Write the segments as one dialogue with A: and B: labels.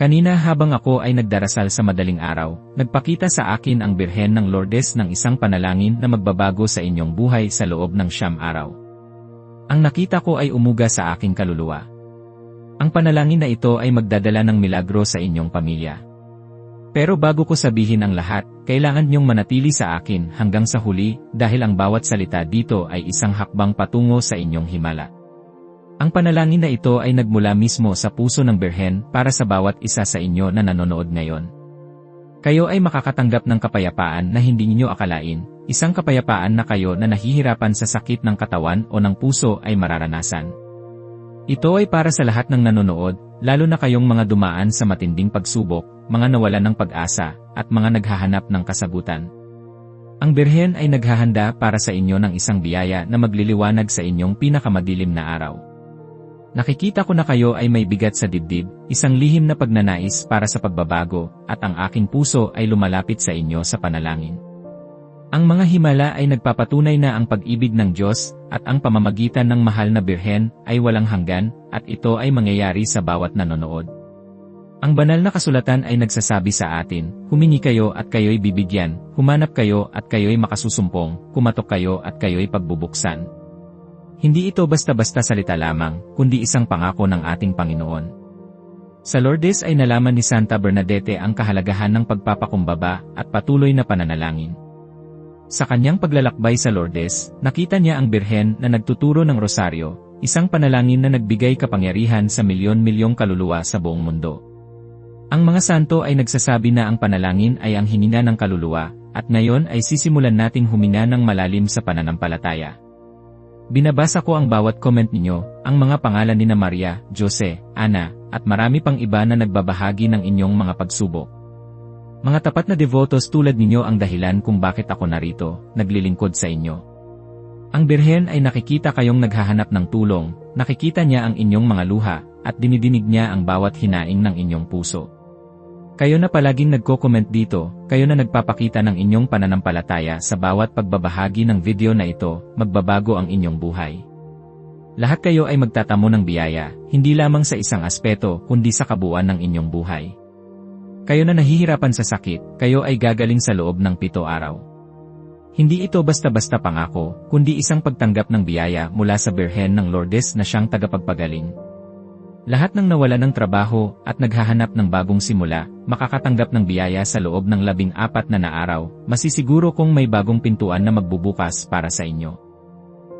A: Kanina habang ako ay nagdarasal sa madaling araw, nagpakita sa akin ang Birhen ng Lourdes ng isang panalangin na magbabago sa inyong buhay sa loob ng siyam araw. Ang nakita ko ay umuga sa aking kaluluwa. Ang panalangin na ito ay magdadala ng milagro sa inyong pamilya. Pero bago ko sabihin ang lahat, kailangan niyong manatili sa akin hanggang sa huli dahil ang bawat salita dito ay isang hakbang patungo sa inyong himala. Ang panalangin na ito ay nagmula mismo sa puso ng Birhen para sa bawat isa sa inyo na nanonood ngayon. Kayo ay makakatanggap ng kapayapaan na hindi ninyo akalain, isang kapayapaan na kayo na nahihirapan sa sakit ng katawan o ng puso ay mararanasan. Ito ay para sa lahat ng nanonood, lalo na kayong mga dumaan sa matinding pagsubok, mga nawalan ng pag-asa, at mga naghahanap ng kasagutan. Ang Birhen ay naghahanda para sa inyo ng isang biyaya na magliliwanag sa inyong pinakamadilim na araw. Nakikita ko na kayo ay may bigat sa dibdib, isang lihim na pagnanais para sa pagbabago, at ang aking puso ay lumalapit sa inyo sa panalangin. Ang mga himala ay nagpapatunay na ang pag-ibig ng Diyos at ang pamamagitan ng mahal na birhen ay walang hanggan at ito ay mangyayari sa bawat nanonood. Ang banal na kasulatan ay nagsasabi sa atin, humingi kayo at kayo'y bibigyan, humanap kayo at kayo'y makasusumpong, kumatok kayo at kayo'y pagbubuksan. Hindi ito basta-basta salita lamang, kundi isang pangako ng ating Panginoon. Sa Lourdes ay nalaman ni Santa Bernadette ang kahalagahan ng pagpapakumbaba at patuloy na pananalangin. Sa kanyang paglalakbay sa Lourdes, nakita niya ang birhen na nagtuturo ng rosaryo, isang panalangin na nagbigay kapangyarihan sa milyon-milyong kaluluwa sa buong mundo. Ang mga santo ay nagsasabi na ang panalangin ay ang hinina ng kaluluwa, at ngayon ay sisimulan nating huminga ng malalim sa pananampalataya. Binabasa ko ang bawat comment ninyo, ang mga pangalan ni na Maria, Jose, Ana, at marami pang iba na nagbabahagi ng inyong mga pagsubok. Mga tapat na devotos tulad ninyo ang dahilan kung bakit ako narito, naglilingkod sa inyo. Ang Birhen ay nakikita kayong naghahanap ng tulong, nakikita niya ang inyong mga luha, at dinidinig niya ang bawat hinaing ng inyong puso. Kayo na palaging nagko-comment dito, kayo na nagpapakita ng inyong pananampalataya sa bawat pagbabahagi ng video na ito, magbabago ang inyong buhay. Lahat kayo ay magtatamo ng biyaya, hindi lamang sa isang aspeto, kundi sa kabuuan ng inyong buhay. Kayo na nahihirapan sa sakit, kayo ay gagaling sa loob ng pito araw. Hindi ito basta-basta pangako, kundi isang pagtanggap ng biyaya mula sa Birhen ng Lourdes na siyang tagapagpagaling, lahat ng nawala ng trabaho at naghahanap ng bagong simula, makakatanggap ng biyaya sa loob ng labing apat na naaraw, masisiguro kung may bagong pintuan na magbubukas para sa inyo.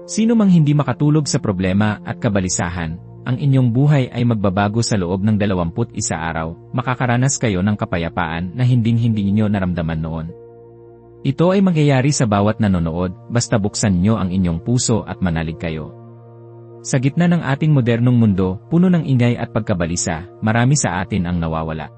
A: Sino mang hindi makatulog sa problema at kabalisahan, ang inyong buhay ay magbabago sa loob ng 21 araw, makakaranas kayo ng kapayapaan na hinding-hindi ninyo naramdaman noon. Ito ay mangyayari sa bawat nanonood, basta buksan nyo ang inyong puso at manalig kayo. Sa gitna ng ating modernong mundo, puno ng ingay at pagkabalisa, marami sa atin ang nawawala.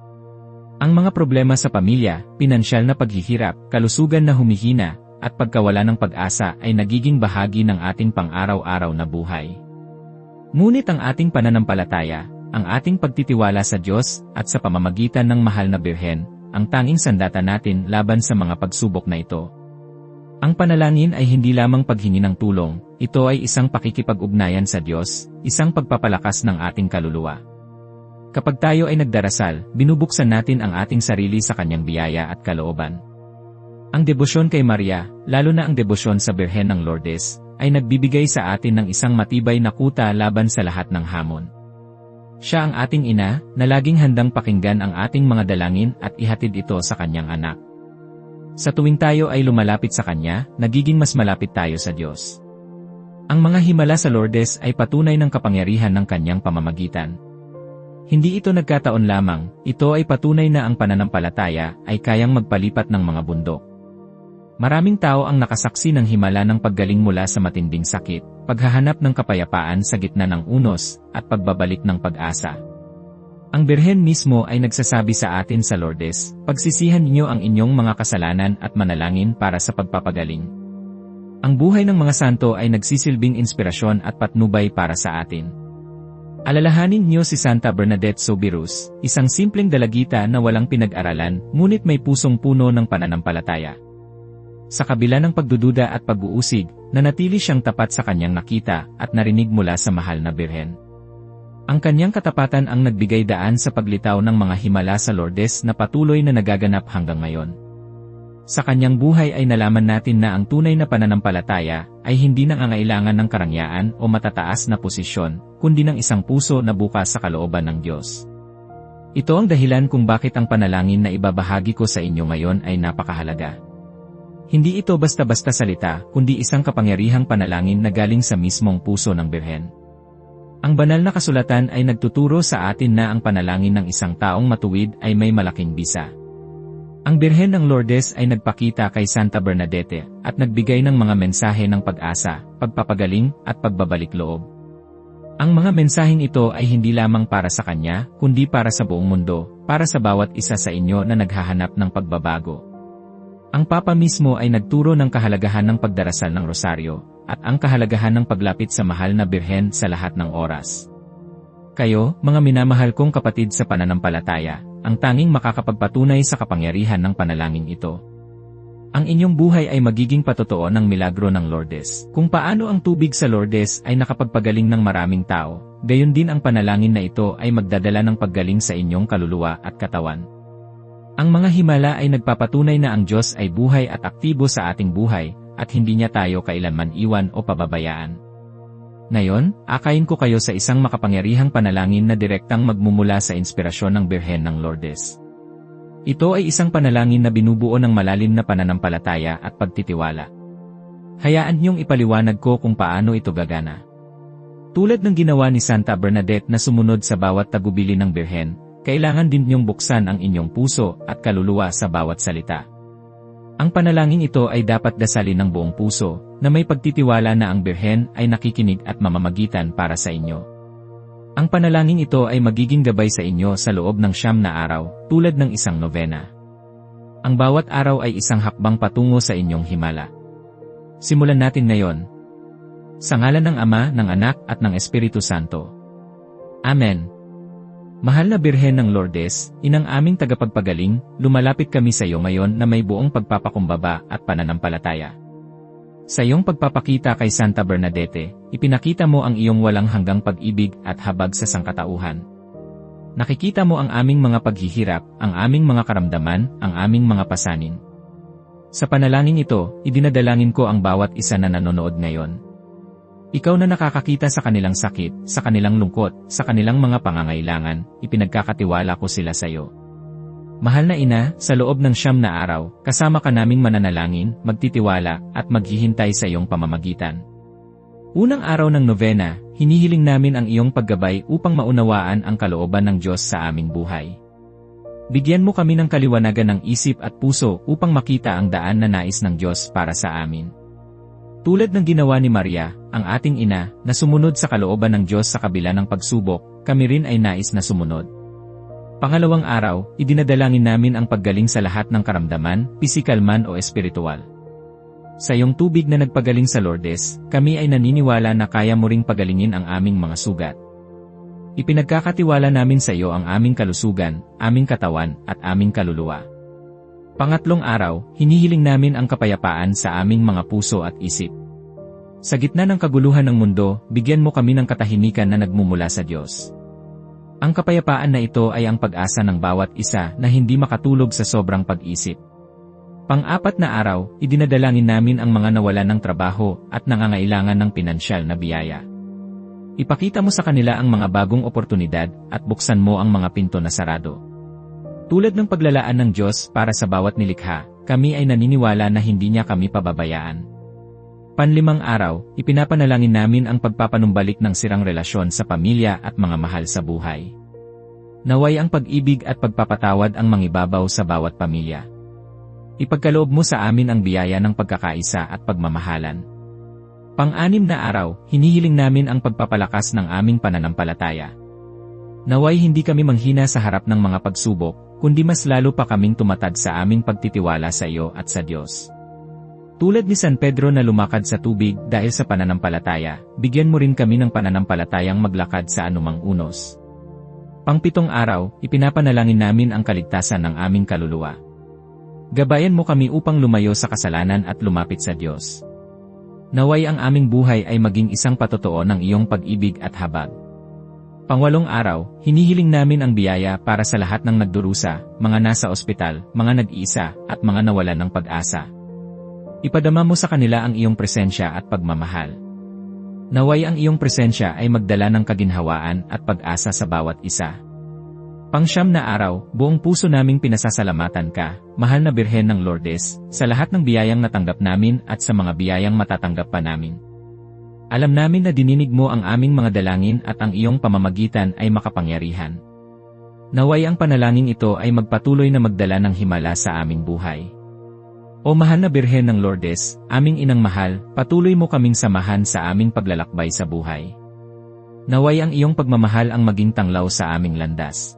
A: Ang mga problema sa pamilya, pinansyal na paghihirap, kalusugan na humihina, at pagkawala ng pag-asa ay nagiging bahagi ng ating pang-araw-araw na buhay. Ngunit ang ating pananampalataya, ang ating pagtitiwala sa Diyos at sa pamamagitan ng mahal na Birhen, ang tanging sandata natin laban sa mga pagsubok na ito. Ang panalangin ay hindi lamang paghingi ng tulong, ito ay isang pakikipag-ugnayan sa Diyos, isang pagpapalakas ng ating kaluluwa. Kapag tayo ay nagdarasal, binubuksan natin ang ating sarili sa kanyang biyaya at kalooban. Ang debosyon kay Maria, lalo na ang debosyon sa Birhen ng Lourdes, ay nagbibigay sa atin ng isang matibay na kuta laban sa lahat ng hamon. Siya ang ating ina, na laging handang pakinggan ang ating mga dalangin at ihatid ito sa kanyang anak. Sa tuwing tayo ay lumalapit sa Kanya, nagiging mas malapit tayo sa Diyos. Ang mga himala sa Lourdes ay patunay ng kapangyarihan ng Kanyang pamamagitan. Hindi ito nagkataon lamang, ito ay patunay na ang pananampalataya ay kayang magpalipat ng mga bundok. Maraming tao ang nakasaksi ng himala ng paggaling mula sa matinding sakit, paghahanap ng kapayapaan sa gitna ng unos, at pagbabalik ng pag-asa. Ang Birhen mismo ay nagsasabi sa atin sa Lourdes, pagsisihan ninyo ang inyong mga kasalanan at manalangin para sa pagpapagaling. Ang buhay ng mga santo ay nagsisilbing inspirasyon at patnubay para sa atin. Alalahanin niyo si Santa Bernadette Soberus, isang simpleng dalagita na walang pinag-aralan, ngunit may pusong puno ng pananampalataya. Sa kabila ng pagdududa at pag-uusig, nanatili siyang tapat sa kanyang nakita at narinig mula sa mahal na Birhen. Ang kanyang katapatan ang nagbigay daan sa paglitaw ng mga himala sa Lourdes na patuloy na nagaganap hanggang ngayon. Sa kanyang buhay ay nalaman natin na ang tunay na pananampalataya ay hindi nangangailangan ng karangyaan o matataas na posisyon, kundi ng isang puso na bukas sa kalooban ng Diyos. Ito ang dahilan kung bakit ang panalangin na ibabahagi ko sa inyo ngayon ay napakahalaga. Hindi ito basta-basta salita, kundi isang kapangyarihang panalangin na galing sa mismong puso ng Birhen. Ang banal na kasulatan ay nagtuturo sa atin na ang panalangin ng isang taong matuwid ay may malaking bisa. Ang Birhen ng Lourdes ay nagpakita kay Santa Bernadette at nagbigay ng mga mensahe ng pag-asa, pagpapagaling at pagbabalik loob. Ang mga mensaheng ito ay hindi lamang para sa kanya, kundi para sa buong mundo, para sa bawat isa sa inyo na naghahanap ng pagbabago. Ang Papa mismo ay nagturo ng kahalagahan ng pagdarasal ng rosaryo, at ang kahalagahan ng paglapit sa mahal na birhen sa lahat ng oras. Kayo, mga minamahal kong kapatid sa pananampalataya, ang tanging makakapagpatunay sa kapangyarihan ng panalangin ito. Ang inyong buhay ay magiging patotoo ng milagro ng Lourdes. Kung paano ang tubig sa Lourdes ay nakapagpagaling ng maraming tao, gayon din ang panalangin na ito ay magdadala ng paggaling sa inyong kaluluwa at katawan. Ang mga himala ay nagpapatunay na ang Diyos ay buhay at aktibo sa ating buhay, at hindi niya tayo kailanman iwan o pababayaan. Ngayon, akayin ko kayo sa isang makapangyarihang panalangin na direktang magmumula sa inspirasyon ng Birhen ng Lourdes. Ito ay isang panalangin na binubuo ng malalim na pananampalataya at pagtitiwala. Hayaan niyong ipaliwanag ko kung paano ito gagana. Tulad ng ginawa ni Santa Bernadette na sumunod sa bawat tagubili ng Birhen, kailangan din niyong buksan ang inyong puso at kaluluwa sa bawat salita. Ang panalangin ito ay dapat dasalin ng buong puso, na may pagtitiwala na ang Birhen ay nakikinig at mamamagitan para sa inyo. Ang panalangin ito ay magiging gabay sa inyo sa loob ng siyam na araw, tulad ng isang novena. Ang bawat araw ay isang hakbang patungo sa inyong himala. Simulan natin ngayon. Sa ngalan ng Ama, ng Anak at ng Espiritu Santo. Amen. Mahal na Birhen ng Lourdes, inang aming tagapagpagaling, lumalapit kami sa iyo ngayon na may buong pagpapakumbaba at pananampalataya. Sa iyong pagpapakita kay Santa Bernadette, ipinakita mo ang iyong walang hanggang pag-ibig at habag sa sangkatauhan. Nakikita mo ang aming mga paghihirap, ang aming mga karamdaman, ang aming mga pasanin. Sa panalangin ito, idinadalangin ko ang bawat isa na nanonood ngayon. Ikaw na nakakakita sa kanilang sakit, sa kanilang lungkot, sa kanilang mga pangangailangan, ipinagkakatiwala ko sila sa iyo. Mahal na ina, sa loob ng siyam na araw, kasama ka naming mananalangin, magtitiwala, at maghihintay sa iyong pamamagitan. Unang araw ng novena, hinihiling namin ang iyong paggabay upang maunawaan ang kalooban ng Diyos sa aming buhay. Bigyan mo kami ng kaliwanagan ng isip at puso upang makita ang daan na nais ng Diyos para sa amin. Tulad ng ginawa ni Maria, ang ating ina, na sumunod sa kalooban ng Diyos sa kabila ng pagsubok, kami rin ay nais na sumunod. Pangalawang araw, idinadalangin namin ang paggaling sa lahat ng karamdaman, pisikal man o espiritual. Sa iyong tubig na nagpagaling sa Lourdes, kami ay naniniwala na kaya mo ring pagalingin ang aming mga sugat. Ipinagkakatiwala namin sa iyo ang aming kalusugan, aming katawan, at aming kaluluwa. Pangatlong araw, hinihiling namin ang kapayapaan sa aming mga puso at isip. Sa gitna ng kaguluhan ng mundo, bigyan mo kami ng katahimikan na nagmumula sa Diyos. Ang kapayapaan na ito ay ang pag-asa ng bawat isa na hindi makatulog sa sobrang pag-isip. Pang-apat na araw, idinadalangin namin ang mga nawalan ng trabaho at nangangailangan ng pinansyal na biyaya. Ipakita mo sa kanila ang mga bagong oportunidad at buksan mo ang mga pinto na sarado. Tulad ng paglalaan ng Diyos para sa bawat nilikha, kami ay naniniwala na hindi niya kami pababayaan. Panlimang araw, ipinapanalangin namin ang pagpapanumbalik ng sirang relasyon sa pamilya at mga mahal sa buhay. Naway ang pag-ibig at pagpapatawad ang mangibabaw sa bawat pamilya. Ipagkaloob mo sa amin ang biyaya ng pagkakaisa at pagmamahalan. Pang-anim na araw, hinihiling namin ang pagpapalakas ng aming pananampalataya. Naway hindi kami manghina sa harap ng mga pagsubok, kundi mas lalo pa kaming tumatad sa aming pagtitiwala sa iyo at sa Diyos. Tulad ni San Pedro na lumakad sa tubig dahil sa pananampalataya, bigyan mo rin kami ng pananampalatayang maglakad sa anumang unos. Pangpitong araw, ipinapanalangin namin ang kaligtasan ng aming kaluluwa. Gabayan mo kami upang lumayo sa kasalanan at lumapit sa Diyos. Naway ang aming buhay ay maging isang patotoo ng iyong pag-ibig at habag. Pangwalong araw, hinihiling namin ang biyaya para sa lahat ng nagdurusa, mga nasa ospital, mga nag-iisa, at mga nawalan ng pag-asa. Ipadama mo sa kanila ang iyong presensya at pagmamahal. Naway ang iyong presensya ay magdala ng kaginhawaan at pag-asa sa bawat isa. Pangsyam na araw, buong puso naming pinasasalamatan ka, mahal na Birhen ng Lourdes, sa lahat ng biyayang natanggap namin at sa mga biyayang matatanggap pa namin. Alam namin na dininig mo ang aming mga dalangin at ang iyong pamamagitan ay makapangyarihan. Naway ang panalangin ito ay magpatuloy na magdala ng himala sa aming buhay. O mahal na Birhen ng Lourdes, aming inang mahal, patuloy mo kaming samahan sa aming paglalakbay sa buhay. Naway ang iyong pagmamahal ang maging tanglaw sa aming landas.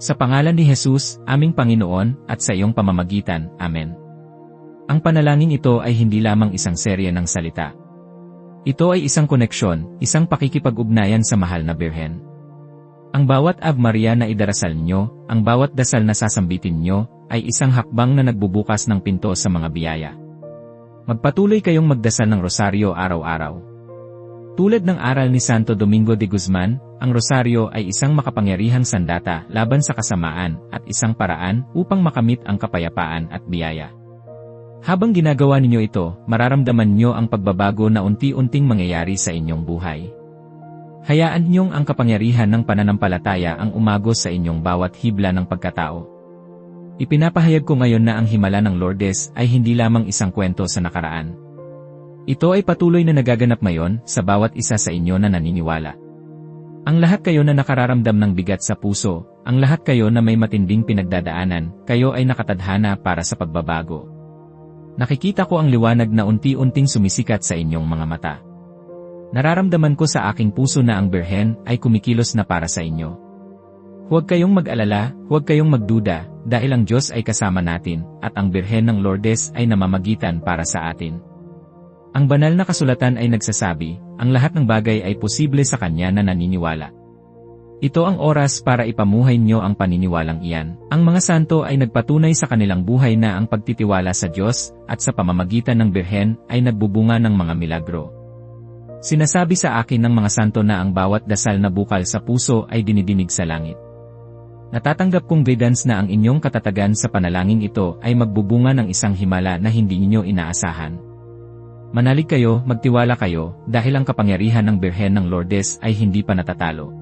A: Sa pangalan ni Jesus, aming Panginoon, at sa iyong pamamagitan, Amen. Ang panalangin ito ay hindi lamang isang serye ng salita. Ito ay isang koneksyon, isang pakikipag-ugnayan sa mahal na Birhen. Ang bawat Ave Maria na idarasal nyo, ang bawat dasal na sasambitin nyo, ay isang hakbang na nagbubukas ng pinto sa mga biyaya. Magpatuloy kayong magdasal ng rosaryo araw-araw. Tulad ng aral ni Santo Domingo de Guzman, ang rosaryo ay isang makapangyarihang sandata laban sa kasamaan at isang paraan upang makamit ang kapayapaan at biyaya. Habang ginagawa ninyo ito, mararamdaman nyo ang pagbabago na unti-unting mangyayari sa inyong buhay. Hayaan niyong ang kapangyarihan ng pananampalataya ang umagos sa inyong bawat hibla ng pagkatao. Ipinapahayag ko ngayon na ang himala ng Lourdes ay hindi lamang isang kwento sa nakaraan. Ito ay patuloy na nagaganap ngayon sa bawat isa sa inyo na naniniwala. Ang lahat kayo na nakararamdam ng bigat sa puso, ang lahat kayo na may matinding pinagdadaanan, kayo ay nakatadhana para sa pagbabago. Nakikita ko ang liwanag na unti-unting sumisikat sa inyong mga mata. Nararamdaman ko sa aking puso na ang Birhen ay kumikilos na para sa inyo. Huwag kayong mag-alala, huwag kayong magduda, dahil ang Diyos ay kasama natin, at ang Birhen ng Lourdes ay namamagitan para sa atin. Ang banal na kasulatan ay nagsasabi, ang lahat ng bagay ay posible sa Kanya na naniniwala. Ito ang oras para ipamuhay nyo ang paniniwalang iyan. Ang mga santo ay nagpatunay sa kanilang buhay na ang pagtitiwala sa Diyos at sa pamamagitan ng Birhen ay nagbubunga ng mga milagro. Sinasabi sa akin ng mga santo na ang bawat dasal na bukal sa puso ay dinidinig sa langit. Natatanggap kong guidance na ang inyong katatagan sa panalangin ito ay magbubunga ng isang himala na hindi ninyo inaasahan. Manalig kayo, magtiwala kayo, dahil ang kapangyarihan ng Birhen ng Lourdes ay hindi pa natatalo.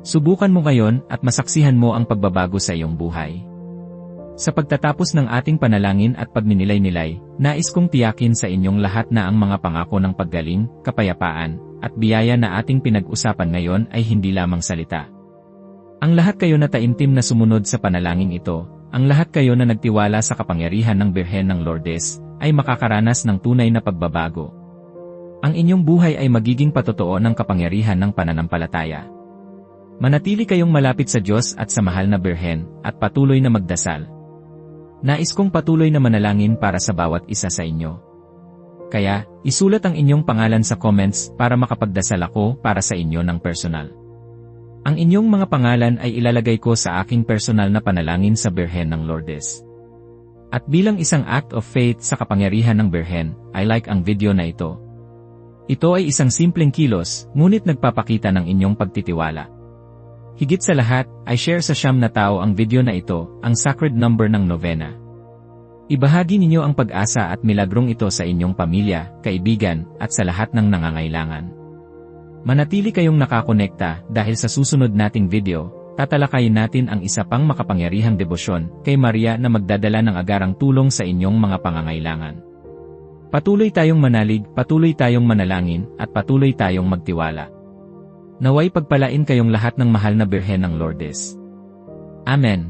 A: Subukan mo ngayon at masaksihan mo ang pagbabago sa iyong buhay. Sa pagtatapos ng ating panalangin at pagninilay-nilay, nais kong tiyakin sa inyong lahat na ang mga pangako ng paggaling, kapayapaan, at biyaya na ating pinag-usapan ngayon ay hindi lamang salita. Ang lahat kayo na taimtim na sumunod sa panalangin ito, ang lahat kayo na nagtiwala sa kapangyarihan ng Birhen ng Lourdes, ay makakaranas ng tunay na pagbabago. Ang inyong buhay ay magiging patotoo ng kapangyarihan ng pananampalataya. Manatili kayong malapit sa Diyos at sa mahal na Birhen, at patuloy na magdasal. Nais kong patuloy na manalangin para sa bawat isa sa inyo. Kaya, isulat ang inyong pangalan sa comments para makapagdasal ako para sa inyo ng personal. Ang inyong mga pangalan ay ilalagay ko sa aking personal na panalangin sa Birhen ng Lourdes. At bilang isang act of faith sa kapangyarihan ng Birhen, I like ang video na ito. Ito ay isang simpleng kilos, ngunit nagpapakita ng inyong pagtitiwala. Higit sa lahat, ay share sa siyam na tao ang video na ito, ang sacred number ng novena. Ibahagi ninyo ang pag-asa at milagrong ito sa inyong pamilya, kaibigan, at sa lahat ng nangangailangan. Manatili kayong nakakonekta dahil sa susunod nating video, tatalakayin natin ang isa pang makapangyarihang debosyon kay Maria na magdadala ng agarang tulong sa inyong mga pangangailangan. Patuloy tayong manalig, patuloy tayong manalangin, at patuloy tayong magtiwala. Naway pagpalain kayong lahat ng mahal na Birhen ng Lourdes. Amen.